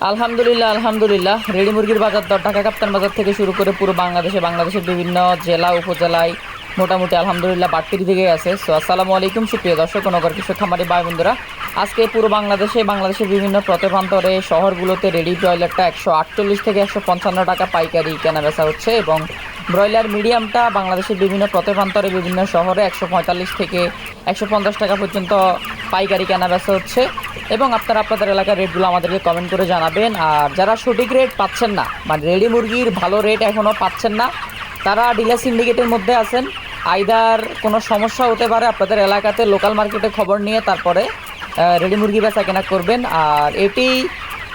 আলহামদুলিল্লাহ আলহামদুলিল্লাহ। রেডি মুরগির বাজার দর, ঢাকা কাপ্তান বাজার থেকে শুরু করে পুরো বাংলাদেশে, বাংলাদেশের বিভিন্ন জেলা, উপজেলায় মোটামুটি আলহামদুলিল্লাহ বাড়তির দিকে আছে সো আসসালামু আলাইকুম, সুপ্রিয় দর্শক নগর কিছু খামারি ভাই বন্ধুরা আজকে পুরো বাংলাদেশে, বাংলাদেশের বিভিন্ন প্রতিপ্রান্তরে শহরগুলোতে রেডি ব্রয়লারটা একশো আটচল্লিশ থেকে একশো পঞ্চান্ন টাকা পাইকারি কেনা বেচা হচ্ছে এবং ব্রয়লার মিডিয়ামটা বাংলাদেশের বিভিন্ন প্রতিপ্রান্তরে বিভিন্ন শহরে একশো পঁয়তাল্লিশ থেকে একশো পঞ্চাশ টাকা পর্যন্ত পাইকারি কেনা বেচা হচ্ছে এবং আপনারা আপনাদের এলাকার রেটগুলো আমাদেরকে কমেন্ট করে জানাবেন। আর যারা সঠিক রেট পাচ্ছেন না মানে রেডি মুরগির ভালো রেট এখনও পাচ্ছেন না, তারা ডিলার সিন্ডিকেটের মধ্যে আছেন। আইদার কোনো সমস্যা হতে পারে আপনাদের এলাকাতে লোকাল মার্কেটে খবর নিয়ে তারপরে রেডি মুরগি বেচা কেনা করবেন। আর এটি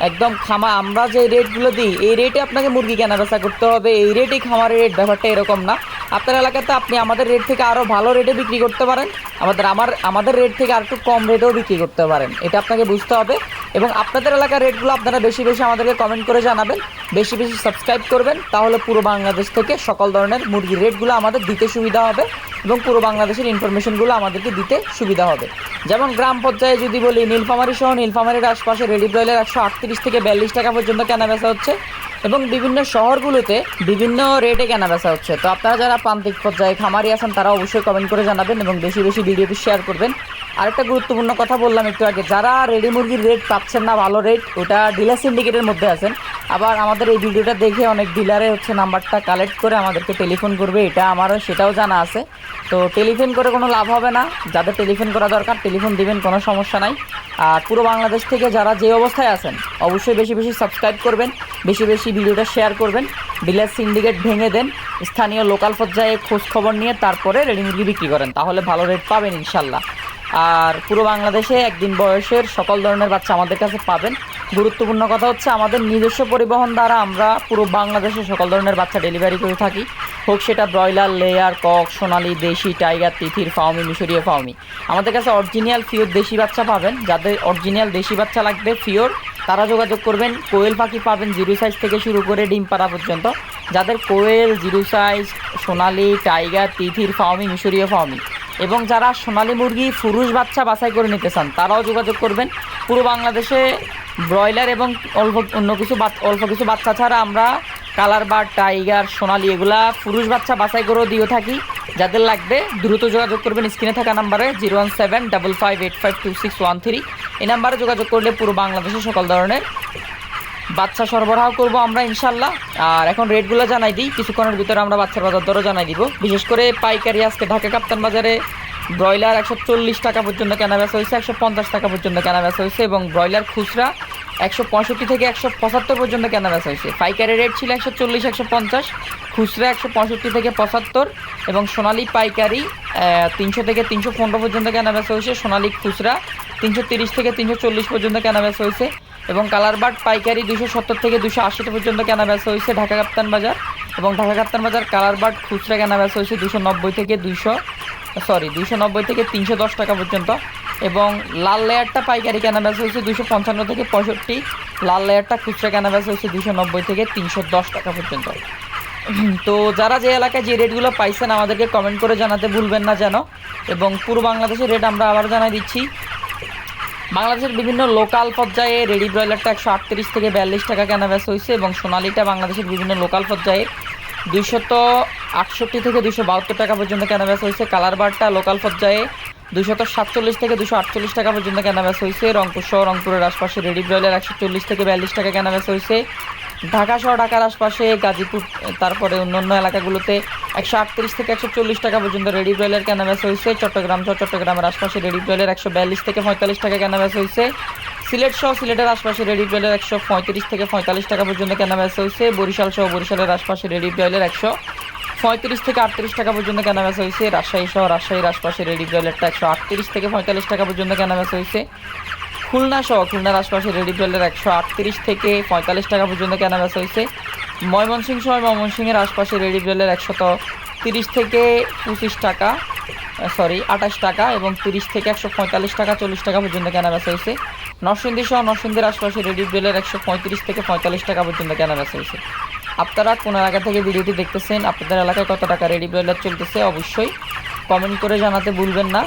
একদম খামা, আমরা যে রেটগুলো দিই, এই রেটে আপনাকে মুরগি কেনা বেচা করতে হবে। এই রেটেই খামারের রেট ব্যাপারটা এরকম না। আপনার এলাকাতে আপনি আমাদের রেট থেকে আরও ভালো রেটে বিক্রি করতে পারেন। আমাদের, আমার, আমাদের রেট থেকে আর একটু কম রেটেও বিক্রি করতে পারেন। এটা আপনাকে বুঝতে হবে। এবং আপনাদের এলাকার রেটগুলো আপনারা বেশি বেশি আমাদেরকে কমেন্ট করে জানাবেন, বেশি বেশি সাবস্ক্রাইব করবেন, তাহলে পুরো বাংলাদেশ থেকে সকল ধরনের মুরগির রেটগুলো আমাদের দিতে সুবিধা হবে এবং পুরো বাংলাদেশের ইনফরমেশনগুলো আমাদেরকে দিতে সুবিধা হবে। যেমন গ্রাম পর্যায়ে যদি বলি, নীলফামারী সহ নীলফামারির আশপাশে রেডি ব্রয়লার একশো আটত্রিশ থেকে বিয়াল্লিশ টাকা পর্যন্ত কেনা বেচা হচ্ছে এবং বিভিন্ন শহরগুলোতে বিভিন্ন রেটে কেনা বেচা হচ্ছে। তো আপনারা যারা প্রান্তিক পর্যায়ে খামারি আছেন, তারা অবশ্যই কমেন্ট করে জানাবেন এবং বেশি বেশি ভিডিওটি শেয়ার করবেন। আরেকটা গুরুত্বপূর্ণ কথা বললাম একটু আগে, যারা রেডি মুরগির রেট পাচ্ছেন না ভালো রেট ওটা ডিলার সিন্ডিকেটের মধ্যে আছেন। আবার আমাদের এই ভিডিওটা দেখে অনেক ডিলারে হচ্ছে নাম্বারটা কালেক্ট করে আমাদেরকে টেলিফোন করবে, এটা আমারও সেটাও জানা আছে। তো টেলিফোন করে কোনো লাভ হবে না, যাদের টেলিফোন করা দরকার টেলিফোন দিবেন, কোনো সমস্যা নাই। আর পুরো বাংলাদেশ থেকে যারা যে অবস্থায় আছেন, অবশ্যই বেশি বেশি সাবস্ক্রাইব করবেন, বেশি বেশি ভিডিওটা শেয়ার করবেন ডিলার সিন্ডিকেট ভেঙে দেন, স্থানীয় লোকাল পর্যায়ে খোঁজ খবর নিয়ে তারপরে রেডি মুরগি বিক্রি করেন, তাহলে ভালো রেট পাবেন ইনশাল্লাহ। আর পুরো বাংলাদেশে একদিন বয়সের সকল ধরনের বাচ্চা আমাদের কাছে পাবেন। গুরুত্বপূর্ণ কথা হচ্ছে আমাদের নিজস্ব পরিবহন দ্বারা আমরা পুরো বাংলাদেশে সকল ধরনের বাচ্চা ডেলিভারি করে থাকি। হোক সেটা ব্রয়লার, লেয়ার, কক, সোনালি, দেশি, টাইগার, তিথির ফাউমি মিশরীয় ফাউমি আমাদের কাছে অরিজিনাল ফিওর দেশি বাচ্চা পাবেন। যাদের অরিজিনাল দেশি বাচ্চা লাগবে ফিওর তারা যোগাযোগ করবেন। কোয়েল পাখি পাবেন জিরো সাইজ থেকে শুরু করে ডিম পাড়া পর্যন্ত। যাদের কোয়েল জিরো সাইজ সোনালি, টাইগার, তিথির ফাউমি মিশরীয় ফাউমি এবং যারা সোনালী মুরগি, পুরুষ বাচ্চা বাছাই করে নিতে চান, তারাও যোগাযোগ করবেন। পুরো বাংলাদেশে ব্রয়লার এবং অল্প, অন্য কিছু অল্প কিছু বাচ্চা ছাড়া আমরা কালার বার, টাইগার, সোনালি এগুলা পুরুষ বাচ্চা বাছাই করেও দিয়ে থাকি। যাদের লাগবে দ্রুত যোগাযোগ করবেন, স্ক্রিনে থাকা নাম্বারে zero one seven double five eight five two six one three. এই নাম্বারে যোগাযোগ করলে পুরো বাংলাদেশে সকল ধরনের বাচ্চা সরবরাহ করব আমরা ইনশাল্লাহ। আর এখন রেটগুলো জানাই দিই। কিছুক্ষণের ভিতরে আমরা বাচ্চার বাজার দরও জানাই দিব। বিশেষ করে পাইকারি আজকে ঢাকা কাপ্তান বাজারে ব্রয়লার একশো চল্লিশ টাকা পর্যন্ত কেনা বেচা হয়েছে, একশো পঞ্চাশ টাকা পর্যন্ত কেনা বেচা হয়েছে এবং ব্রয়লার খুচরা একশো পঁয়ষট্টি থেকে একশো পঁচাত্তর পর্যন্ত কেনা বেচা হয়েছে। পাইকারি রেট ছিল একশো চল্লিশ, একশো পঞ্চাশ, খুচরা একশো পঁয়ষট্টি থেকে পঁচাত্তর এবং সোনালি পাইকারি তিনশো থেকে তিনশো পনেরো পর্যন্ত কেনা বেচা হয়েছে। সোনালি খুচরা তিনশো তিরিশ থেকে তিনশো চল্লিশ পর্যন্ত কেনা বেচা হয়েছে। এবং কালার বাট পাইকারি দুশো সত্তর থেকে দুশো আশি পর্যন্ত কেনা বেচা হয়েছে ঢাকা কাপ্তান বাজার। এবং ঢাকা কাপ্তান বাজার কালার বাট খুচরা কেনা বেচা হয়েছে দুশো নব্বই থেকে দুশো সরি দুশো নব্বই থেকে তিনশো দশ টাকা পর্যন্ত। এবং লাল লেয়ারটা পাইকারি কেনা বেচা হয়েছে দুশো পঞ্চান্ন থেকে পঁয়ষট্টি। লাল লেয়ারটা খুচরা কেনা বেচা হয়েছে দুশো নব্বই থেকে তিনশো দশ টাকা পর্যন্ত। তো যারা যে এলাকায় যে রেটগুলো পাইছেন আমাদেরকে কমেন্ট করে জানাতে ভুলবেন না যেন। এবং পুরো বাংলাদেশের রেট আমরা আবার জানাই দিচ্ছি। বাংলাদেশের বিভিন্ন লোকাল পর্যায়ে রেডি ব্রয়লারটা একশো আটত্রিশ থেকে বিয়াল্লিশ টাকা কেনা বেচা হয়েছে এবং সোনালিটা বাংলাদেশের বিভিন্ন লোকাল পর্যায়ে দুইশত আটষট্টি থেকে দুশো বাহাত্তর টাকা পর্যন্ত কেনা বেচা হয়েছে। কালার বারটা লোকাল পর্যায়ে দুশত সাতচল্লিশ থেকে দুশো আটচল্লিশ টাকা পর্যন্ত কেনা বেচা হয়েছে। রংপুর সহ রংপুরের আশপাশে রেডি ব্রয়লার একশো চল্লিশ থেকে বিয়াল্লিশ টাকা কেনা বেচা হয়েছে। ঢাকা সহ ঢাকার আশপাশে, গাজীপুর, তারপরে অন্যান্য এলাকাগুলোতে একশো আটত্রিশ থেকে একশো চল্লিশ টাকা পর্যন্ত রেডি ব্রয়লার কেনা বেচা হয়েছে। চট্টগ্রাম সহ চট্টগ্রামের আশপাশে রেডি ব্রয়লার একশো বিয়াল্লিশ থেকে পঁয়তাল্লিশ টাকা কেনা বেচা হয়েছে। সিলেট সহ সিলেটের আশপাশে রেডি ব্রয়লার একশো পঁয়ত্রিশ থেকে পঁয়তাল্লিশ টাকা পর্যন্ত কেনা বেচা হয়েছে। বরিশাল সহ বরিশালের আশপাশে রেডি ব্রয়লার একশো পঁয়ত্রিশ থেকে আটত্রিশ টাকা পর্যন্ত কেনা বেচা হয়েছে। রাজশাহী সহ রাজশাহীর আশপাশে রেডি ব্রয়লারটা একশো আটত্রিশ থেকে পঁয়তাল্লিশ টাকা পর্যন্ত কেনা বেচা হয়েছে। খুলনা সহ, খুলনার আশপাশে রেডি ব্রয়লার একশো আটত্রিশ থেকে পঁয়তাল্লিশ টাকা পর্যন্ত কেনা বেচা হয়েছে। ময়মনসিংহ সহ ময়মনসিংহের আশপাশে রেডি ব্রয়লার একশত তিরিশ থেকে পঁচিশ টাকা সরি আঠাশ টাকা এবং তিরিশ থেকে একশো পঁয়তাল্লিশ টাকা, চল্লিশ টাকা পর্যন্ত কেনা বেচা হয়েছে। নরসিংদী সহ নরসিংদীর আশপাশে রেডি ব্রয়লার একশো পঁয়ত্রিশ থেকে পঁয়তাল্লিশ টাকা পর্যন্ত কেনা বেচা হয়েছে। আপনারা কোন এলাকা থেকে ভিডিওটি দেখতেছেন, আপনাদের এলাকায় কত টাকা রেডি ব্রয়লার চলতেছে অবশ্যই কমেন্ট করে জানাতে ভুলবেন না।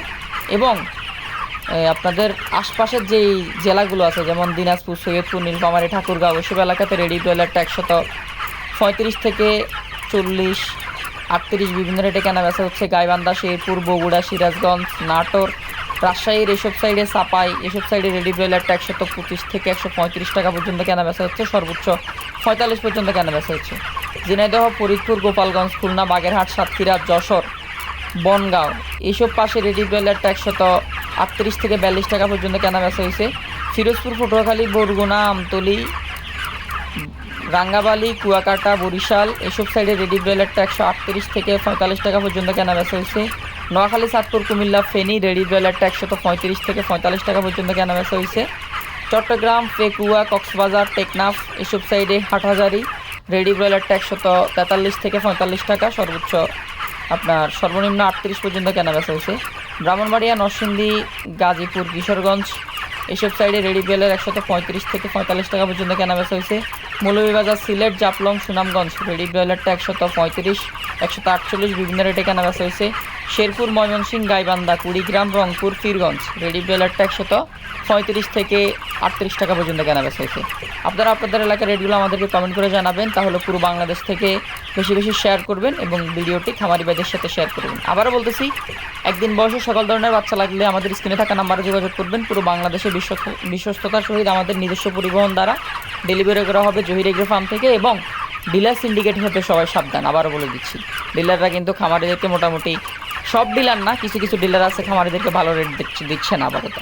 এবং আপনাদের আশপাশের যেই জেলাগুলো আছে, যেমন দিনাজপুর, সৈয়দপুর, নীলফামারী, ঠাকুরগাঁও ওইসব এলাকাতে রেডি ব্রয়লারটা একশত পঁয়ত্রিশ থেকে চল্লিশ, আটত্রিশ বিভিন্ন রেটে কেনা বেচা হচ্ছে। গাইবান্ধা, শেরপুর, বগুড়া, সিরাজগঞ্জ, নাটোর, রাজশাহীর এসব সাইডে সাপাই, এসব সাইডে রেডি ব্রয়লারটা একশত পঁচিশ থেকে একশো পঁয়ত্রিশ টাকা পর্যন্ত কেনা বেচা হচ্ছে। সর্বোচ্চ পঁয়তাল্লিশ পর্যন্ত কেনা বেচা হচ্ছে। ঝিনাইদহ, ফরিদপুর, গোপালগঞ্জ, খুলনা, বাগেরহাট, সাতক্ষীরা, যশোর বনগাঁও। এইসব পাশে রেডি ব্রয়লারটা একশত আটত্রিশ থেকে বিয়াল্লিশ টাকা পর্যন্ত কেনা বেচা হয়েছে। ফিরোজপুর, পটুয়াখালী, বরগুনা, আমতলি রাঙ্গাবালি কুয়াকাটা, বরিশাল, এসব সাইডে রেডি ব্রয়লারটা একশো আটত্রিশ থেকে পঁয়তাল্লিশ টাকা পর্যন্ত কেনা বেচা হয়েছে। নোয়াখালী, সাতপুর, কুমিল্লা, ফেনী রেডি ব্রয়লারটা একশত পঁয়ত্রিশ থেকে পঁয়তাল্লিশ টাকা পর্যন্ত কেনা বেচা হয়েছে। চট্টগ্রাম পেকুয়া কক্সবাজার, টেকনাফ, এসব সাইডে হাটহাজারি রেডি ব্রয়লারটা একশত তেতাল্লিশ থেকে পঁয়তাল্লিশ টাকা সর্বোচ্চ। আপনার সর্বনিম্ন আটত্রিশ পর্যন্ত কেনা বেচা হয়েছে। ব্রাহ্মণবাড়িয়া, নরসিংদী, গাজীপুর, কিশোরগঞ্জ, এসব সাইডে রেডি বেলের একশত পঁয়ত্রিশ থেকে পঁয়তাল্লিশ টাকা পর্যন্ত কেনা বেচা হয়েছে। মৌলভীবাজার সিলেট জাপলং সুনামগঞ্জ। রেডি ব্রয়লারটা একশত পঁয়ত্রিশ, একশত আটচল্লিশ, বিভিন্ন রেটে কেনা বেচা হয়েছে। শেরপুর ময়মনসিংহ গাইবান্ধা, কুড়িগ্রাম, রংপুর পীরগঞ্জ রেডি ব্রয়লারটা একশত পঁয়ত্রিশ থেকে আটত্রিশ টাকা পর্যন্ত কেনা বেচা হয়েছে। আপনারা আপনাদের এলাকার রেটগুলো আমাদেরকে কমেন্ট করে জানাবেন, তাহলে পুরো বাংলাদেশ থেকে বেশি বেশি শেয়ার করবেন এবং ভিডিওটি খামারি ভাইদের সাথে শেয়ার করবেন। আবারও বলতেছি, একদিন বয়সে সকল ধরনের বাচ্চা লাগলে আমাদের স্ক্রিনে থাকা নাম্বারে যোগাযোগ করবেন। পুরো বাংলাদেশে বিশ্ব বিশ্বস্ততার সহিত আমাদের নিজস্ব পরিবহন দ্বারা ডেলিভারি করা হবে জহির এগ্রো ফার্ম থেকে এবং ডিলার সিন্ডিকেট হতে সবাই সাবধান, আবারও বলে দিচ্ছি। ডিলাররা কিন্তু খামারিদেরকে মোটামুটি সব ডিলার না, কিছু কিছু ডিলার আছে খামারিদেরকে ভালো রেট দিচ্ছে না আপাতত।